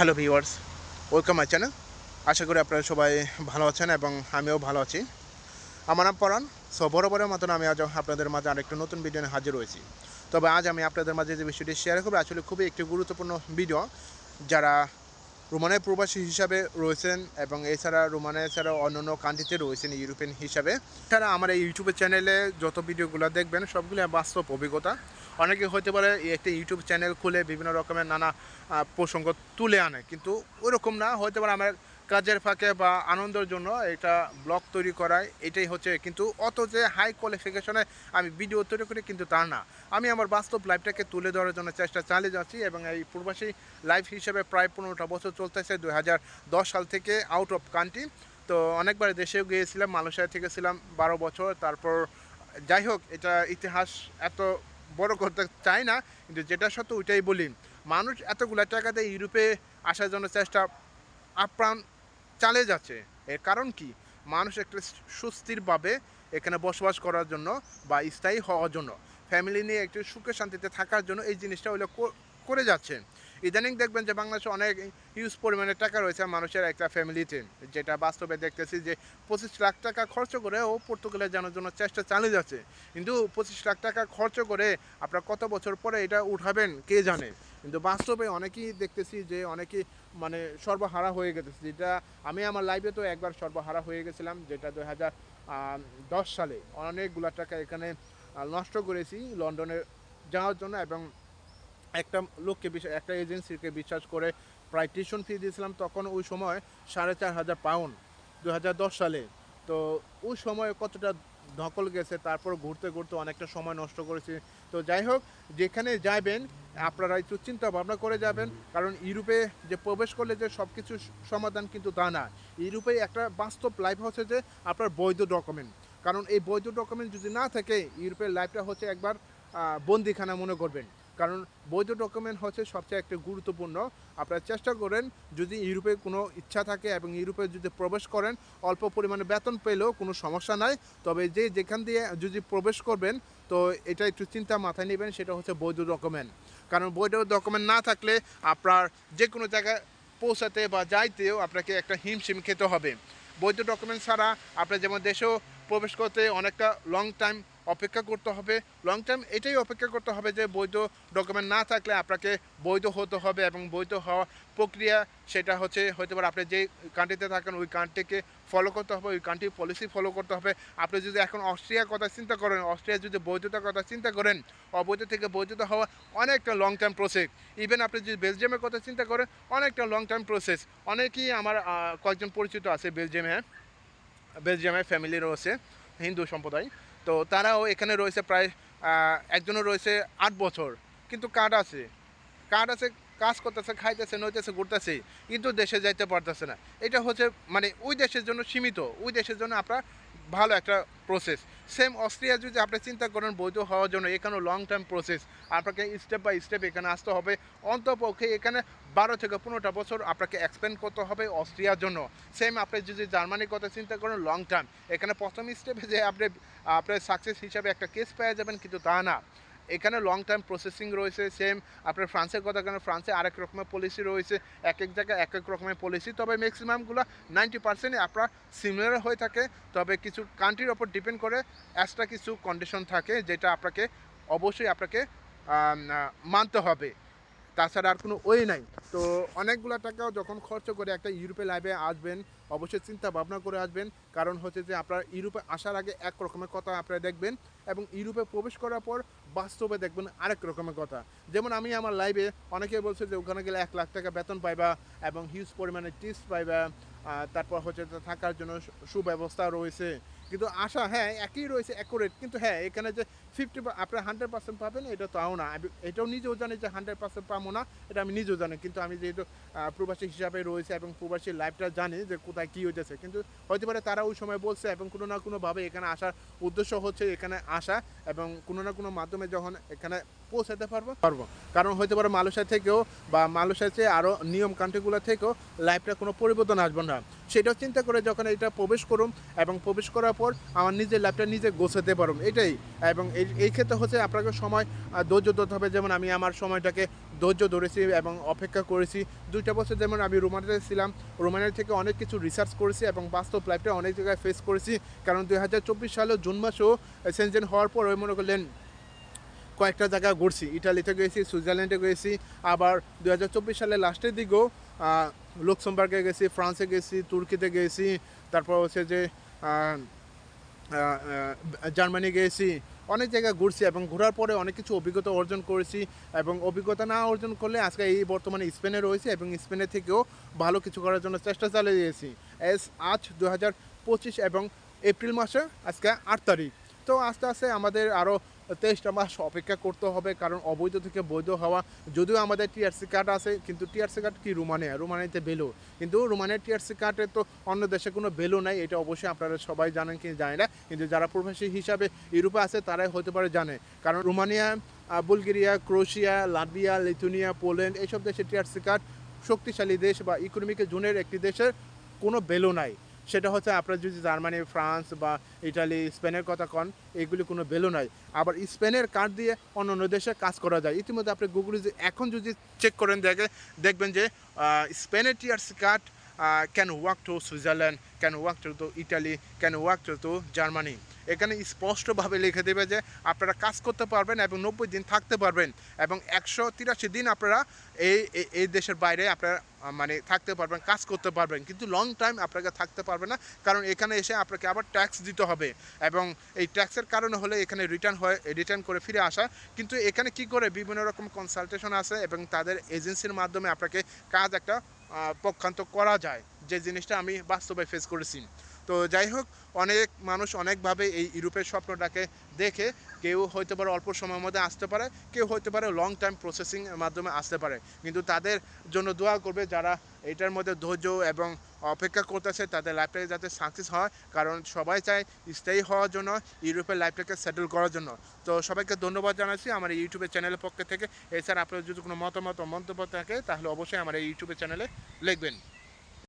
Hello viewers, welcome my channel. আশা করি আপনারা সবাই ভালো আছেন এবং আমিও ভালো আছি। আমার নাম পরাণ। সো বরাবরের মতন আমি আজ আপনাদের মাঝে আরেকটা নতুন ভিডিও নিয়ে হাজির হয়েছি। তবে আজ আমি আপনাদের মাঝে যে বিষয়টি শেয়ার করব আসলে খুবই একটি গুরুত্বপূর্ণ ভিডিও যারা রোমানের প্রবাসী হিসাবে রয়েছেন এবং এছাড়া রোমানে এছাড়া অন্যান্য কান্ট্রিতে রয়েছেন, ইউরোপিয়ান হিসাবে এছাড়া আমার এই ইউটিউবের চ্যানেলে যত ভিডিওগুলো দেখবেন সবগুলো বাস্তব অভিজ্ঞতা। অনেকে হতে পারে একটা ইউটিউব চ্যানেল খুলে বিভিন্ন রকমের নানা প্রসঙ্গ তুলে আনে। কিন্তু ওরকম না হতে পারে আমার কাজের ফাঁকে বা আনন্দের জন্য এটা ব্লগ তৈরি করায়, এটাই হচ্ছে। কিন্তু অত যে হাই কোয়ালিফিকেশনে আমি ভিডিও তৈরি করি কিন্তু তা না। আমি আমার বাস্তব লাইফটাকে তুলে ধরার জন্য চেষ্টা চালিয়ে যাচ্ছি এবং এই প্রবাসী লাইফ হিসেবে প্রায় পনেরোটা বছর চলতেছে দু হাজার দশ সাল থেকে আউট অফ কান্ট্রি তো অনেকবার দেশেও গিয়েছিলাম, মালয়েশিয়া থেকে ছিলাম বারো বছর। তারপর যাই হোক, এটা ইতিহাস এত বড় করতে চাই না, কিন্তু যেটা সত্য ওইটাই বলি। মানুষ এতগুলা টাকাতে ইউরোপে আসার জন্য চেষ্টা আপ্রাণ চালিয়ে যাচ্ছে। এর কারণ কি? মানুষ একটা সুস্থিরভাবে এখানে বসবাস করার জন্য বা স্থায়ী হওয়ার জন্য ফ্যামিলি নিয়ে একটু সুখে শান্তিতে থাকার জন্য এই জিনিসটা হইল করে যাচ্ছে। ইদানিং দেখবেন যে বাংলাদেশে অনেক হিউজ পরিমাণে টাকা রয়েছে মানুষের একটা ফ্যামিলিতে যেটা বাস্তবে দেখতেছি যে পঁচিশ লাখ টাকা খরচ করে ও পর্তুগালে জানার জন্য চেষ্টা চালিয়ে যাচ্ছে। কিন্তু পঁচিশ লাখ টাকা খরচ করে আপনার কত বছর পরে এটা উঠাবেন কে জানে? কিন্তু বাস্তবে অনেকেই দেখতেছি যে অনেকেই মানে সর্বহারা হয়ে গেছে যেটা আমি আমার লাইফে তো একবার সর্বহারা হয়ে গেছিলাম, যেটা দু হাজার দশ সালে। অনেকগুলা টাকা এখানে নষ্ট করেছি লন্ডনে যাওয়ার জন্য এবং একটা লোককে বিশ্বাস একটা এজেন্সিকে বিশ্বাস করে প্রায় টিউশন ফি দিয়েছিলাম, তখন ওই সময় সাড়ে চার হাজার পাউন্ড দু হাজার দশ সালে। তো ওই সময় কতটা ধকল গেছে, তারপর ঘুরতে ঘুরতে অনেকটা সময় নষ্ট করেছি। তো যাই হোক, যেখানে যাবেন আপনারা একটু চিন্তা ভাবনা করে যাবেন, কারণ ইউরোপে যে প্রবেশ করলে যে সব কিছু সমাধান কিন্তু তা না। ইউরোপে একটা বাস্তব লাইফ হচ্ছে যে, আপনার বৈধ ডকুমেন্ট কারণ এই বৈধ ডকুমেন্ট যদি না থাকে, ইউরোপের লাইফটা হচ্ছে একবার বন্দিখানা মনে করবেন। কারণ বৈধ ডকুমেন্ট হচ্ছে সবচেয়ে একটা গুরুত্বপূর্ণ। আপনারা চেষ্টা করেন যদি ইউরোপে কোনো ইচ্ছা থাকে এবং ইউরোপে যদি প্রবেশ করেন, অল্প পরিমাণে বেতন পেলেও কোনো সমস্যা নাই। তবে যে যেখান দিয়ে যদি প্রবেশ করবেন, তো এটা একটু চিন্তা মাথায় নেবেন, সেটা হচ্ছে বৈধ ডকুমেন্ট। কারণ বৈধ ডকুমেন্ট না থাকলে আপনার যে কোনো জায়গায় পৌঁছাতে বা যাইতেও আপনাকে একটা হিমশিম খেতে হবে। বৈধ ডকুমেন্ট ছাড়া আপনার যেমন দেশেও প্রবেশ করতে অনেকটা লং টাইম অপেক্ষা করতে হবে। লং টার্ম এটাই অপেক্ষা করতে হবে যে বৈধ ডকুমেন্ট না থাকলে আপনাকে বৈধ হতে হবে এবং বৈধ হওয়া প্রক্রিয়া সেটা হচ্ছে হতে পারে আপনি যে কান্ট্রিতে থাকেন, ওই কান্ট্রিকে ফলো করতে হবে, ওই কান্ট্রির পলিসি ফলো করতে হবে। আপনি যদি এখন অস্ট্রিয়ার কথা চিন্তা করেন অস্ট্রিয়ার যদি বৈধতার কথা চিন্তা করেন, অবৈধ থেকে বৈধতা হওয়া অনেকটা লং টার্ম প্রসেস ইভেন আপনি যদি বেলজিয়ামের কথা চিন্তা করেন, অনেকটা লং টার্ম প্রসেস অনেকেই আমার কয়েকজন পরিচিত আছে বেলজিয়ামে বেলজিয়ামের ফ্যামিলি রয়েছে, হিন্দু সম্প্রদায়। তো তারাও এখানে রয়েছে প্রায় একজনও রয়েছে আট বছর। কিন্তু কাঠ আছে। কাঠ আছে, কাজ করতেছে, খাইতেছে, নইতেছে, ঘুরতেছে, কিন্তু দেশে যাইতে পারতেছে না। এটা হচ্ছে মানে ওই দেশের জন্য সীমিত। ওই দেশের জন্য আপনার ভালো একটা প্রসেস সেম অস্ট্রিয়া যদি আপনি চিন্তা করেন বৈধ হওয়ার জন্য এখানেও লং টার্ম প্রসেস আপনাকে স্টেপ বাই স্টেপ এখানে আসতে হবে। অন্তপক্ষে এখানে বারো থেকে পনেরোটা বছর আপনাকে এক্সপেন্ড করতে হবে অস্ট্রিয়ার জন্য। সেম আপনি যদি জার্মানির কথা চিন্তা করেন লং টার্ম এখানে প্রথম স্টেপে যে আপনি আপনার সাকসেস হিসাবে একটা কেস পাওয়া যাবেন, কিন্তু তা না। এখানে লং টাইম প্রসেসিং রয়েছে সেম আপনার ফ্রান্সের কথা কেন, ফ্রান্সে আরেক রকমের পলিসি রয়েছে এক এক জায়গায় এক এক রকমের পলিসি তবে ম্যাক্সিমামগুলো নাইনটি পার্সেন্ট আপনার সিমিলার হয়ে থাকে, তবে কিছু কান্ট্রির ওপর ডিপেন্ড করে এক্সট্রা কিছু কন্ডিশন থাকে, যেটা আপনাকে অবশ্যই আপনাকে মানতে হবে। তাছাড়া আর কোনো ওয়ে নাই। তো অনেকগুলো টাকাও যখন খরচ করে একটা ইউরোপে লাইভে আসবেন, অবশ্যই চিন্তা ভাবনা করে আসবেন। কারণ হচ্ছে যে আপনার ইউরোপে আসার আগে এক রকমের কথা আপনারা দেখবেন এবং ইউরোপে প্রবেশ করার পর বাস্তবে দেখবেন আরেক রকমের কথা। যেমন আমি আমার লাইভে অনেকে বলছে যে ওখানে গেলে এক লাখ টাকা বেতন পাইবা এবং হিউজ পরিমাণে টিপস পাইবা। তারপর হচ্ছে থাকার জন্য সুব্যবস্থা রয়েছে। কিন্তু আশা হ্যাঁ একই রয়েছে অ্যাকুরেট কিন্তু হ্যাঁ এখানে যে ফিফটি আপনার হান্ড্রেড পার্সেন্ট পাবেন, এটা তাও না। আমি এটাও নিজেও জানি যে হান্ড্রেড পার্সেন্ট পাবো না, এটা আমি নিজেও জানি, কিন্তু আমি যেহেতু প্রবাসী হিসাবে রয়েছে এবং প্রবাসী লাইফটা জানি যে কোথায় কী হইতেছে। কিন্তু হতে পারে তারা ওই সময় বলছে এবং কোনো না কোনোভাবে এখানে আসার উদ্দেশ্য হচ্ছে এখানে আসা এবং কোনো না কোনো মাধ্যমে যখন এখানে পৌঁছাতে পারব পারব। কারণ হতে পারে মালয়েশিয়া থেকেও বা মালয়েশিয়ার চেয়ে আরও নিয়ম কান্ট্রিগুলো থেকেও লাইফটা কোনো পরিবর্তন আসবে না। সেটাও চিন্তা করে যখন এটা প্রবেশ করুম এবং প্রবেশ করার পর আমার নিজের লাইফটা নিজে গোছাতে পারুম এটাই। এবং এই এই ক্ষেত্রে হচ্ছে আপনাকে সময় ধৈর্য ধরতে হবে। যেমন আমি আমার সময়টাকে ধৈর্য ধরেছি এবং অপেক্ষা করেছি। দুইটা বছর যেমন আমি রোমানিয়াতে ছিলাম, রোমানিয়া থেকে অনেক কিছু রিসার্চ করেছি এবং বাস্তব লাইফটা অনেক জায়গায় ফেস করেছি। কারণ দুই হাজার চব্বিশ সালে জুন মাসেও সেনজেন হওয়ার পর ওই মনে করলেন কয়েকটা জায়গা ঘুরছি। ইটালিতে গেছি, সুইজারল্যান্ডে গেছি, আবার দু সালের লাস্টের দিকেও লুক্সেমবার্গে গেছি, ফ্রান্সে গেছি, তুর্কিতে গেছি, তারপর হচ্ছে যে জার্মানি গেছি, অনেক জায়গায় ঘুরছি এবং ঘোরার পরে অনেক কিছু অভিজ্ঞতা অর্জন করেছি এবং অভিজ্ঞতা না অর্জন করলে আজকে এই বর্তমানে স্পেনে রয়েছে এবং স্পেনের থেকেও ভালো কিছু করার জন্য চেষ্টা চালিয়ে দিয়েছি এস, আজ দু হাজার পঁচিশ এবং এপ্রিল মাসে আজকে আট তারিখ। তো আস্তে আস্তে আমাদের আরও তেইশটা মাস অপেক্ষা করতে হবে, কারণ অবৈধ থেকে বৈধ হওয়া, যদিও আমাদের টিআরসি কার্ড আছে, কিন্তু টিআরসি কার্ড কি রুমানিয়া? রুমানিয়াতে বেলো। কিন্তু রুমানিয়ার টিআরসি কার্ডে তো অন্য দেশে কোনো বেলো নাই, এটা অবশ্যই আপনারা সবাই জানেন কি জানে না, কিন্তু যারা প্রবাসী হিসাবে ইউরোপে আছে, তারাই হতে পারে জানে। কারণ Romania Bulgaria, Croatia, Latvia, Lithuania, Poland, এইসব দেশে টিআরসি কার্ড শক্তিশালী দেশ বা ইকোনমিক জোনের একটি দেশের কোনো বেলো নাই। সেটা হচ্ছে আপনারা যদি জার্মানি, ফ্রান্স বা ইটালি, স্পেনের কথা কন, এগুলি কোনো ভ্যালু নাই। আবার স্পেনের কার্ড দিয়ে অন্য অন্য দেশে কাজ করা যায়। ইতিমধ্যে আপনি গুগলে এখন যদি চেক করেন, দেখে দেখবেন যে স্পেনের TIE's card can work to Switzerland can work to Italy can work to to Germany এখানে স্পষ্টভাবে লিখে দেবে যে আপনারা কাজ করতে পারবেন এবং নব্বই দিন থাকতে পারবেন এবং একশো তিরাশি দিন আপনারা এই, এই- দেশের বাইরে আপনারা মানে থাকতে পারবেন, কাজ করতে পারবেন। কিন্তু লং টাইম আপনাকে থাকতে পারবে না, কারণ এখানে এসে আপনাকে আবার ট্যাক্স দিতে হবে এবং এই ট্যাক্সের কারণে হলে এখানে রিটার্ন হয় রিটার্ন করে ফিরে আসা। কিন্তু এখানে কি করে বিভিন্ন রকম কনসালটেশন আছে এবং তাদের এজেন্সির মাধ্যমে আপনাকে কাজ একটা পক্ষান্ত করা যায় যে জিনিসটা আমি বাস্তবে ফেস করেছি। তো যাই হোক, অনেক মানুষ অনেকভাবে এই ইউরোপের স্বপ্নটাকে দেখে কেউ হয়তো পারে অল্প সময়ের মধ্যে আসতে পারে, কেউ হয়তো পারে লং টাইম প্রসেসিং মাধ্যমে আসতে পারে। কিন্তু তাদের জন্য দোয়া করবে যারা এটার মধ্যে ধৈর্য এবং অপেক্ষা করতেছে, তাদের লাইফটাকে যাতে সাকসেস হয়, কারণ সবাই চায় স্থায়ী হওয়ার জন্য ইউরোপের লাইফটাকে সেটেল করার জন্য। তো সবাইকে ধন্যবাদ জানাচ্ছি আমার ইউটিউবের চ্যানেলের পক্ষ থেকে। এছাড়া আপনার যদি কোনো মতামত মন্তব্য থাকে, তাহলে অবশ্যই আমার এই ইউটিউবের চ্যানেলে লিখবেন।